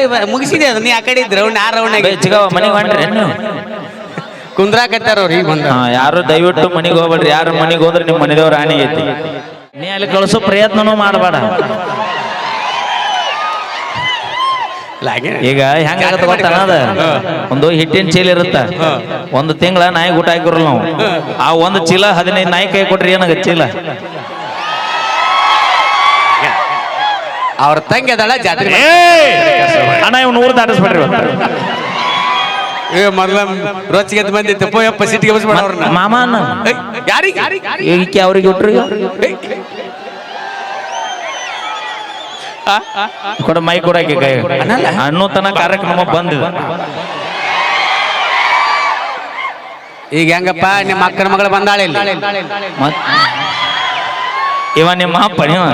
ನೋಡಿ ಮುಗಿಸಿದೆ ಅದು. ನೀ ಆ ಕಡೆ ಇದ್ರೆ ರೌಂಡ್ ಆ ರೌಂಡ್ ಚಿಗವ ಮನೆಗೆ ಹೊಂಟ್ರಿ ನೀವು ಕುಂದ್ರಾಕತ್ತಾರ ಅವ್ರು ಈಗ ಬಂದ. ಯಾರು ದಯವಿಟ್ಟು ಮನೆಗೆ ಹೋಗ್ಬೇಡ್ರಿ. ಯಾರು ಮನೆಗೆ ಹೋದ್ರೆ ನಿಮ್ಮ ಮನೆದೇವ್ರ ಆಣಿ ಐತಿ. ನೀ ಅಲ್ಲಿ ಕಳಿಸೋ ಪ್ರಯತ್ನನೂ ಮಾಡಬೇಡ. ಈಗ ಹೆಂಗಾಗತ್ತ ಗೊತ್ತಾನ ಅದ ಒಂದು ಹಿಟ್ಟಿನ ಚೀಲ ಇರುತ್ತ. ಒಂದು ತಿಂಗಳ ನಾಯಿ ಊಟ ಹಾಕಿರಲ್ಲ ನಾವು. ಆ ಒಂದು ಚೀಲ ಹದಿನೈದು ನಾಯಿ ಕೈ ಕೊಟ್ರಿ ಏನಾಗ ಚೀಲ? ಅವ್ರ ತಂಗಿ ಅದಳ ಜಾತ್ರೆ ಅಣ್ಣ ಇವನು ಊರು ದಾಟಿಸ್ಬೇಡ್ರಿ. ಏ ಮೊದ್ಲ ರೊಚ್ಚಿಗೆ ಎದ್ದು ಬಂದಿತ್ತು. ಪೋಯಪ್ಪ ಸಿಟ್ಟಿಗೆ ಬಸ್ಬೇಡ ಅವ್ರನ್ನ. ಮಾಮ ಯಾರಿಗೆ? ಈಕೆ ಅವ್ರಿಗೆ ಇಟ್ರಿ ಕೊಡ ಮೈ ಕೊಡಕ್ಕೆ ಕೈ ಅನ್ನೋ ತನ ಕಾರ್ಯಕ್ರಮ ಬಂದಿದೆ. ಈಗ ಹೆಂಗಪ್ಪ? ನಿಮ್ಮ ಅಕ್ಕನ ಮಗಳು ಬಂದಾಳೆ ಇಲ್ಲಿ. ಇವ ನಿಮ್ಮ ಅಪ್ಪ ನೀವ?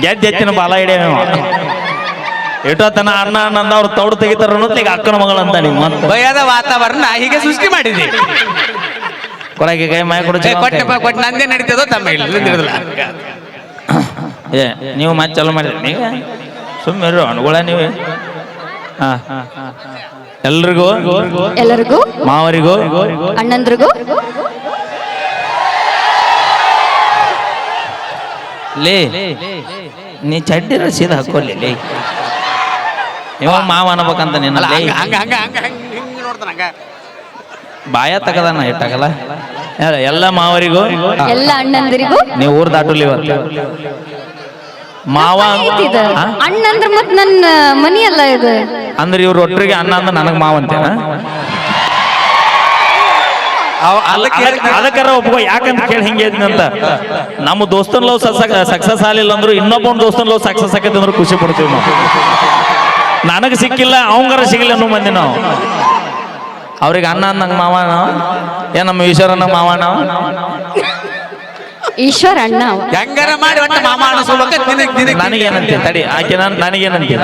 ಗೆದ್ದ ಎತ್ತಿನ ಬಾಲ ಹಿಡಿಯವ ಎಷ್ಟೊತ್ತನ ಅಣ್ಣ ಅಣ್ಣ ಅಂದ ಅವ್ರು ತೌಡು ತೆಗಿತಾರ ಈಗ ಅಕ್ಕನ ಮಗಳಂತ ಅಂತ ನೀವು. ಮತ್ತೆ ಭಯದ ವಾತಾವರಣ ಹೀಗೆ ಸೃಷ್ಟಿ ಮಾಡಿದೆ ಕೊಡಕ್ಕೆ ಕೈ ಮಾಯ ಕೊಡ ಏ, ಕೊಟ್ಟೆಪ್ಪ ಕೊಟ್ಟು ನಂದೇ ನಡೀತದೋ ತಮ್ಮ ಇಲ್ಲ ಏ ನೀವು ಮತ್ತೆ ಚಲೋ ಮಾಡಿದ್ರಿ ನೀವು? ಸುಮ್ಮನೆ ಅನುಗುಳ ನೀವು. ಹಾ. ಎಲ್ರಿಗೂ? ಎಲ್ಲರಿಗೂ? ಮಾವರಿಗೂ? ಅಣ್ಣಂದ್ರಿಗೂ? ಲೇ ನೀ ಚಡ್ಡಿ ಸೀದಾ ಹಾಕೋಲಿಲ್ಲ ಇವ ಮಾವ ಅನ್ಬೇಕಂತ ನಿನ್ನ ಬಾಯ ತಗದಾನ ಇಟ್ಟಾಗಲ್ಲ ಎಲ್ಲ ಮಾವರಿಗೂ? ಎಲ್ಲ ಅಣ್ಣಂದಿರಿಗೂ? ನೀವು ಊರ್ ದಾಟುಲಿ ಇವತ್ತು. ಮಾವ? ಅಣ್ಣ ಅಂದ್ರೆ ಮತ್ ನನ್ನ ಮನಿ ಅಲ್ಲ ಇದು. ಅಂದ್ರೆ ಇವ್ರ ಒಟ್ಟರಿಗೆ ಅಣ್ಣ ಅಂದ್ರೆ ನನಗ್ ಮಾವ ಅಂತೇನ? ಅದಕ್ಕಾರ ಒಬ್ಬ ಯಾಕಂತ ಕೇಳಿ ಹಿಂಗೆ ಅಂತ ನಮ್ಮ ದೋಸ್ತನ್ ಲವ್ ಸಕ್ಸಸ್ ಆಗಲಿಲ್ಲ ಅಂದ್ರು ಇನ್ನೊಬ್ಬನ ದೋಸ್ತನ್ ಲವ್ ಸಕ್ಸಸ್ ಆಗೈತೆ ಅಂದ್ರೆ ಖುಷಿ ಪಡ್ತೀವಿ ನಾವು. ನನಗೆ ಸಿಕ್ಕಿಲ್ಲ ಅವಂಗಾರ ಸಿಗಲಿಲ್ಲ ಅನ್ನೋ ಮಂದಿ ನಾವು. ಅವ್ರಿಗೆ ಅನ್ನ ಅಂದಂಗ ಮಾವ ನಾವು. ಏನ್ ನಮ್ಮ ಈಶ್ವರನ ಮಾವ ನಾವು. ಈಶ್ವರ ಅಣ್ಣ. ಹೆಂಗಾರ ಮಾಡಿ ಒಟ್ಟ ಮಾಮ ಅನಿಸ್ಬೇಕು ನಿನಗ್ ನಿನಗ್ ನನಗೇನಂತೆ? ತಡಿ ಆಕೆ ನಾನು ನನಗೇನಂತೆ?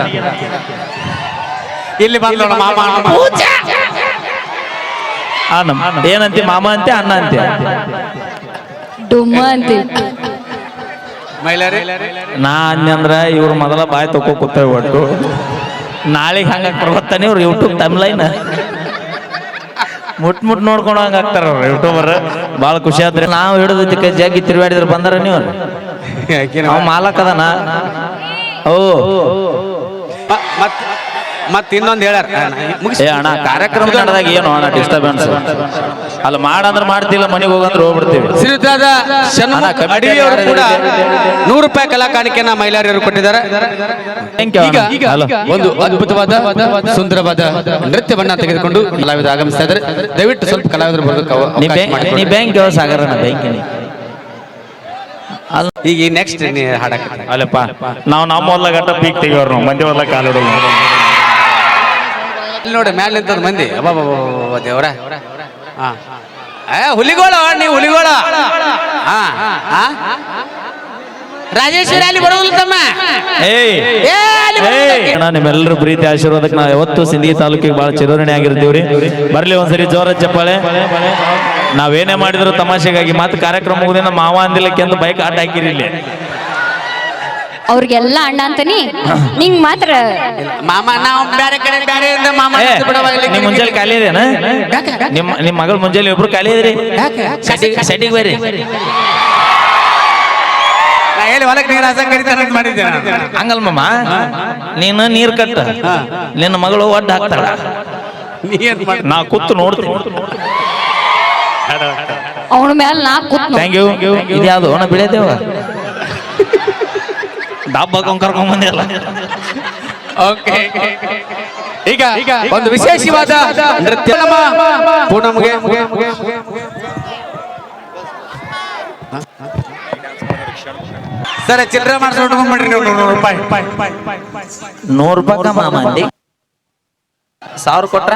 ಇಲ್ಲಿ ಬಂದೋಣ ಮಾಮ ಅನ್ನೋ. ಆ ನಮ್ ಏನಂತೆ? ಮಾಮ ಅಂತೆ ಅಣ್ಣ ಅಂತೆ? ಡುಮ್ಮ ನಾ ಅಂದ್ರ ಇವ್ರ ಮೊದಲ ಬಾಯಿ ತಕೋ ಕೂತೇವೆ ಒಟ್ಟು. ನಾಳೆಗೆ ಹಂಗ ಬರ್ತಾನೆ ಇವ್ರು ಯೂಟ್ಯೂಬ್ ಟೈಮ್ಲೈನ್ ಮುಟ್ ಮುಟ್ ನೋಡ್ಕೊಂಡು ಹಂಗ ಆಗ್ತಾರ ಅವ್ರು ಯೂಟ್ಯೂಬರ್ ಭಾಳ ಖುಷಿ ಆದ್ರೆ ನಾವು ಹಿಡಿದಕ್ಕೆ ಜಗ್ಗಿ ತಿರುಗಾಡಿದ್ರೆ ಬಂದಾರ ನೀವು. ಮಾಲಕ್ ಅದನ್ನ ಓ. ಮ- ಮತ್ ಇನ್ನೊಂದು ಹೇಳ ಏ ಅಣ್ಣ ಕಾರ್ಯಕ್ರಮ ನಡೆದಾಗ ಏನು ಅಣ್ಣ ಡಿಸ್ಟರ್ಬೆನ್ಸ್ ಅಲ್ಲ ಮಾಡಂದ್ರೆ ಮಾಡ್ತಿಲ್ಲ ಮನೆಗೆ ಹೋಗಂದ್ರೆ ಹೋಗ್ಬಿಡ್ತೀವಿ. ಕೂಡ ನೂರು ರೂಪಾಯಿ ಕಲಾ ಕಾಣಿಕೆಯನ್ನ ಮಹಿಳೆಯರು ಕೊಟ್ಟಿದ್ದಾರೆ. ಈಗ ಒಂದು ಅದ್ಭುತವಾದ ಸುಂದರವಾದ ನೃತ್ಯವನ್ನ ತೆಗೆದುಕೊಂಡು ಕಲಾವಿದ ಆಗಮಿಸ್ತಾ ಇದ್ದಾರೆ. ದಯವಿಟ್ಟು ಸ್ವಲ್ಪ ಕಲಾವಿದರು ಬರ್ಬೇಕು ನೀ ಅವಕಾಶ ಬ್ಯಾಂಕ್ ಸಾಗರ ಬ್ಯಾಂಕ್ ಈಗ ನೆಕ್ಸ್ಟ್ ಹಾಡಕ್ಕೆ. ಅಲ್ಲಪ್ಪ ನಾವು ನಮ್ಮ ಹೊಲ ಗಟ್ಟ ಪೀಕ್ ತೆಗಿಯೋರು ನಾವು ಮಂದಿ ಹೊಲ ಕಾಲಿಡೋದು ನೋಡಿ ಮ್ಯಾಲ ನಿಂತದ ಮಂದಿ. ಅಬ್ಬಾ ದೇವರ. ಹಾ ಏ ಹುಲಿಗೋಳ ನೀವು ಹುಲಿಗೋಳ. ಹಾ ಹಾ ರಾಜೇಶ್ವರಿ ಅಲ್ಲಿ ಬರೋದಿಲ್ಲ ತಮ್ಮ. ನಿಮ್ಮೆಲ್ಲರೂ ಪ್ರೀತಿ ಆಶೀರ್ವಾದಕ್ಕೆ ನಾವು ಯಾವತ್ತು ಸಿಂಧಿ ತಾಲೂಕಿಗೆ ಬಹಳ ಚಿರೋಣಿ ಆಗಿರ್ತೀವ್ರಿ. ಬರ್ಲಿ ಒಂದ್ಸರಿ ಜೋರ ಚಪ್ಪಾಳೆ. ನಾವೇನೇ ಮಾಡಿದ್ರು ತಮಾಷೆಗಾಗಿ ಮತ್ತೆ ಕಾರ್ಯಕ್ರಮ ಮುಗಿದ ಮಾವ ಅಂದಿಲ್ಲಕ್ಕೆ ಅಂತ ಬೈಕ್ ಆಟ ಹಾಕಿರಿ ಇಲ್ಲಿ. ಅವ್ರಿಗೆಲ್ಲ ಅಣ್ಣ ಅಂತಾನಿ ನಿಂಗ್ ಮಾತ್ರ. ಮಾಮ ನಾವು ಬೇರೆ ಕಡೆ ಬೇರೆ ಮಾಮ ಏ, ಅಂತ ಬಿಡವ ಇಲ್ಲಿ ನಿಮ್ ಮುಂಜಾನೆ ಖಾಲಿ ಇದೇನ ನಿಮ್ಮ ನಿಮ್ಮ ಮಗಳು ಮುಂಜಾನೆ ಇಬ್ರು ಖಾಲಿ ಇದ್ರಿ? ಸೆಟ್ಟಿಗೆ ನಾ ಹೇಳಿ ಹೊಲಕ್ಕೆ ನೀರು ಹಸ ಕರಿತಾನೆ ಅಂತ ಮಾಡಿದ್ದೆ. ಹಂಗಲ್ ಮಮ್ಮ ನೀನು ನೀರ್ ಕಟ್ಟ ನಿನ್ನ ಮಗಳು ಒಡ್ಡ ಹಾಕ್ತಾಳ. ನೀ ಏನ್ ಮಾಡ್ ನಾ ಕೂತು ನೋಡ್ತೀನಿ. ಅವನ ಮೇಲೆ ನಾ ಕೂತ್ ಥ್ಯಾಂಕ್ ಯು ಇದ್ಯಾವುದು? ಅವನ ಬೆಳೆದೇವ? ಡಬ್ಬ ಹಾಕೊಂಡ್ ಕರ್ಕೊಂಡ್ ಬಂದಿರಲ್ಲ. ಓಕೆ ಈಗ ಒಂದು ವಿಶೇಷವಾದ ನೃತ್ಯ ನಮ್ಮ ಪೂನಮ್ಗೆ. ಸರ್ ಚಿಲ್ಲರೆ ಮಾಡಿಸ್ಕೊಂಡು ಮಾಡ್ರಿ ನೀವು. ನೂರು ರೂಪಾಯಿ. ನೂರು ರೂಪಾಯಿ ಕಮ್ಮ ಅಂದಿ ಸಾವಿರ ಕೊಟ್ರ?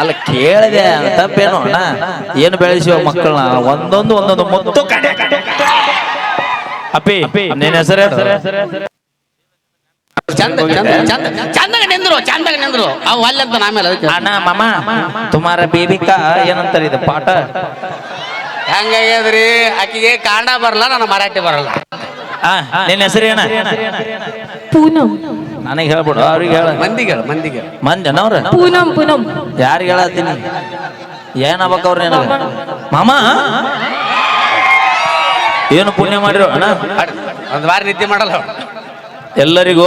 ಅಲ್ಲ ಕೇಳಿದೆ ತಪ್ಪೇನು ಅಣ್ಣ. ಏನು ಬೆಳೆಸಿವ ಮಕ್ಕಳನ್ನ? ಒಂದೊಂದು ಒಂದೊಂದು ಮುತ್ತು ಕಡೆ. ಅಪ್ಪಿ ನಿನ್ನ ಹೆಸರು? ಚಂದ ಚಂದ ಚಂದ ಚಂದಾಗ ನಿಂದ್ರು ಚಂದಾಗ ನಿಂದ್ರು. ಅವು ಅಲ್ಲಂತ ಆಮೇಲೆ ಅದಕ್ಕೆ. ಅಣ್ಣ ಮಾಮ ತುಮಾರ ಬೇಬಿಕಾ ಏನಂತಾರೆ ಇದು ಪಾಠ? ಹೆಂಗಾಗ್ಯದ್ರಿ ಆಕಿಗೆ ಕಾಂಡ ಬರಲ್ಲ ನನ್ನ ಮರಾಠಿ ಬರಲ್ಲ. ಆ ನಿನ್ನ ಹೆಸರು ಏನ? ಪೂನಂ. ನನಗೆ ಹೇಳ್ಬಿಡು ಅವ್ರಿಗೆ ಹೇಳ. ಮಂದಿಗೆ ಹೇಳು, ಮಂದಿಗೆ ಹೇಳು. ಮಂಜನವ್ರ ಪೂನಂ ಪೂನಂ. ಯಾರಿಗೆ ಹೇಳತ್ತೀನಿ? ಏನಾಗ್ಬೇಕು ಅವ್ರ ನಿನಗ? ಮಾಮ ಏನು ಪುಣ್ಯ ಮಾಡಿರೋ ಅಣ್ಣ? ಒಂದ್ ವಾರ ನಿದ್ದೆ ಮಾಡಲ್ಲ ಎಲ್ಲರಿಗೂ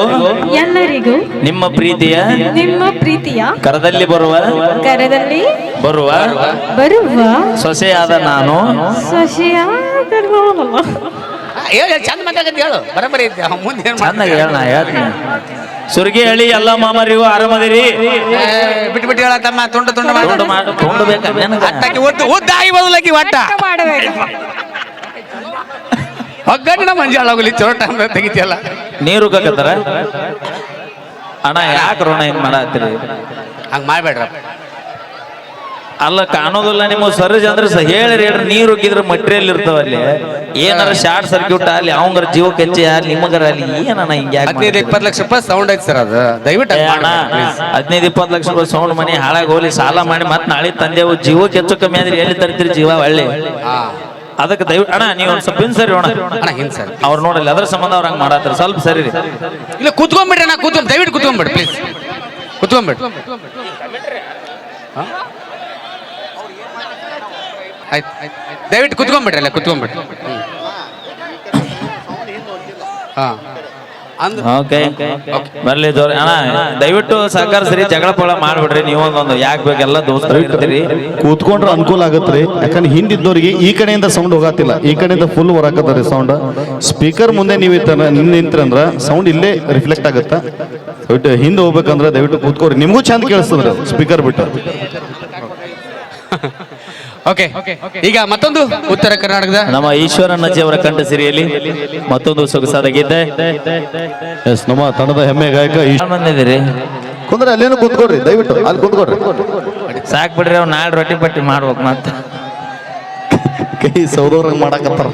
ಎಲ್ಲರಿಗೂ ನಿಮ್ಮ ಪ್ರೀತಿಯ ನಿಮ್ಮ ಪ್ರೀತಿಯ ಕರದಲ್ಲಿ ಬರುವ ಕರದಲ್ಲಿ ಬರುವ ಬರುವ ಸೊಸೆಯಾದ ನಾನು. ಸೊಸೆಯಾದ ಹೇಳು ಹೇಳು, ಚಂದ ಮಾತಾಗತ್ತೆ ಹೇಳು. ಬರಬರಿ ಐತೆ ಮುಂದೆ ಏನ್ ಚಂದಾಗಿ ಹೇಳ ನಾ ಹೇಳ್ತೀನಿ. ಸುರ್ಗಿ ಹಳ್ಳಿ ಎಲ್ಲ ಮಾಮರಿಗೂ ಆರಾಮದಿರಿ. ಬಿಟ್ಟು ಬಿಟ್ಟು ಹೇಳ ತಮ್ಮ ತುಂಡು ತುಂಡು ಮಾಡಿ. ತೊಂಡು ಮಾಡು ತೊಂಡು ಬೇಕಾ ನಿನಗ? ಅಟ್ಟಾಕಿ ಉದ್ದ ಉದ್ದ ಆಗಿ ಬದಲಾಗಿ ಒಟ್ಟ ಮಾಡಬೇಕು ಒಗ್ಗಟ್ಟಿನ ಮಂಜಾಳ ಹೋಗ್ಲಿ ಚಲೋ ಟೈಮ್ ತೆಗಿತಿಯಲ್ಲ. ನೀರು ಕಕ್ಕತ್ತಾರ ಅಣ್ಣ ಯಾಕೆ ಋಣ ಹಿಂಗೆ ಮಾಡತ್ತೀರಿ? ಹಂಗೆ ಮಾಡ್ಬೇಡ್ರ ಅಲ್ಲ ಕಾಣೋದಿಲ್ಲ ನಿಮ್ಮ ಸರ್ಜ್ ಅಂದ್ರೆ ಸ ಹೇಳಿರಿ ಹೇಳ್ರಿ ನೀರು ಉಗ್ಗಿದ್ರೆ ಮಟೀರಿಯಲ್ ಇರ್ತಾವ ಅಲ್ಲಿ. ಏನಾರ ಶಾರ್ಟ್ ಸರ್ಕ್ಯೂಟ್ ಅಲ್ಲಿ ಅವಂಗರ ಜೀವ ಕೆಚ್ಚಿ ಅಲ್ಲಿ ನಿಮಗರ ಅಲ್ಲಿ ಏನಣ್ಣ ಹಿಂಗ್ ಹದಿನೈದು ಇಪ್ಪತ್ತು ಲಕ್ಷ ರೂಪಾಯಿ ಸೌಂಡ್ ಐತಿ ಸರ್ ಅದು. ದಯವಿಟ್ಟು ಅಣ್ಣ. ಹದಿನೈದು ಇಪ್ಪತ್ತು ಲಕ್ಷ ರೂಪಾಯಿ ಸೌಂಡ್ ಮನೆ ಹಾಳಾಗಿ ಹೋಗ್ಲಿ ಸಾಲ ಮಾಡಿ ಮತ್ತೆ ನಾಳೆ ತಂದೆವು ಜೀವ ಕೆಚ್ಚು ಕಮ್ಮಿ ಆದ್ರೆ ಎಲ್ಲಿ ತರ್ತೀರಿ ಜೀವ ಒಳ್ಳೆ? ಅದಕ್ಕೆ ದಯವಿಟ್ಟು ಅಣ್ಣ ನೀವು ಒಂದು ಸ್ವಲ್ಪ ಹಿಂದ್ ಸರಿ ಅಣ್ಣ ಅಣ್ಣ ಹಿಂಗ್ ಸರ್. ಅವ್ರು ನೋಡಲ್ಲ ಅದ್ರ ಸಂಬಂಧ ಅವ್ರ ಹಂಗ್ ಮಾಡತ್ತಾರ. ಸ್ವಲ್ಪ ಸರಿ ರೀ. ಇಲ್ಲ ಕೂತ್ಕೊಂಡ್ಬಿಡ್ರಿ ಅಣ್ಣ ಕೂತ್ಕೊಂಡ್ ದಯವಿಟ್ಟು ಕೂತ್ಕೊಂಡ್ಬಿಡಿ ಪ್ಲೀಸ್ ಕೂತ್ಕೊಂಡ್ಬಿಡಿ ಆಯ್ತು ದಯವಿಟ್ಟು ಕೂತ್ಕೊಂಡ್ಬಿಡ್ರಿ ಅಲ್ಲ ಕೂತ್ಕೊಂಡ್ಬಿಡ್ರಿ. ಹಾಂ. ಓಕೆ ಬರ್ಲಿ ಜೋರ್ ಅಣ್ಣ ದಯವಿಟ್ಟು ಸಹಕರಿಸ್ರಿ ಜಗಳ ಪೋಳ ಮಾಡ್ಬಿಡ್ರಿ ನೀವು ಒಂದೊಂದು ಯಾಕೆ ಬೇಕೆಲ್ಲ ದೋಸ್ತ ಇರ್ತೀರಿ. ಕೂತ್ಕೊಂಡ್ರೆ ಅನುಕೂಲ ಆಗತ್ರಿ ಯಾಕಂದ್ರೆ ಹಿಂದಿದ್ದವ್ರಿಗೆ ಈ ಕಡೆಯಿಂದ ಸೌಂಡ್ ಹೋಗತ್ತಿಲ್ಲ. ಈ ಕಡೆಯಿಂದ ಫುಲ್ ಹೊರಾಕತ್ತರಿ ಸೌಂಡ್ ಸ್ಪೀಕರ್ ಮುಂದೆ ನೀವು ನಿಂತ್ರಂದ್ರ ಸೌಂಡ್ ಇಲ್ಲೇ ರಿಫ್ಲೆಕ್ಟ್ ಆಗುತ್ತಾ? ದಯವಿಟ್ಟು ಹಿಂದೆ ಹೋಗ್ಬೇಕಂದ್ರೆ ದಯವಿಟ್ಟು ಕೂತ್ಕೋರಿ ನಿಮಗೂ ಚಂದ ಕೇಳಿಸ್ತದ್ರಿ ಸ್ಪೀಕರ್ ಬಿಟ್ಟು. ಓಕೆ ಈಗ ಮತ್ತೊಂದು ಉತ್ತರ ಕರ್ನಾಟಕದ ನಮ್ಮ ಈಶ್ವರನ್ ಅವರ ಕಂಠ ಸಿರಿಯಲ್ಲಿ ಮತ್ತೊಂದು ಸೊಗಸಾದ ಗೀತೆ. ಎಸ್ ನಮ್ಮ ತಂಡದ ಹೆಮ್ಮೆ ಗಾಯಕ ಈಶ್ವರ ಬಂದಿದ್ದೀರಿ? ಕುಂದ್ರೆ ಅಲ್ಲೇನು ಕೂತ್ಕೊಡ್ರಿ ದಯವಿಟ್ಟು ಅಲ್ಲಿ ಕೂತ್ಕೊಡ್ರಿ. ಸಾಕ್ ಬಿಡ್ರಿ ಅವ್ರು ನಾಳೆ ರೊಟ್ಟಿ ಪಟ್ಟಿ ಮಾಡ್ಬೇಕು ಮತ್ತೆ. ಕೈ ಸೌದವ್ರಂಗ್ ಮಾಡಾಕತ್ತಾರ.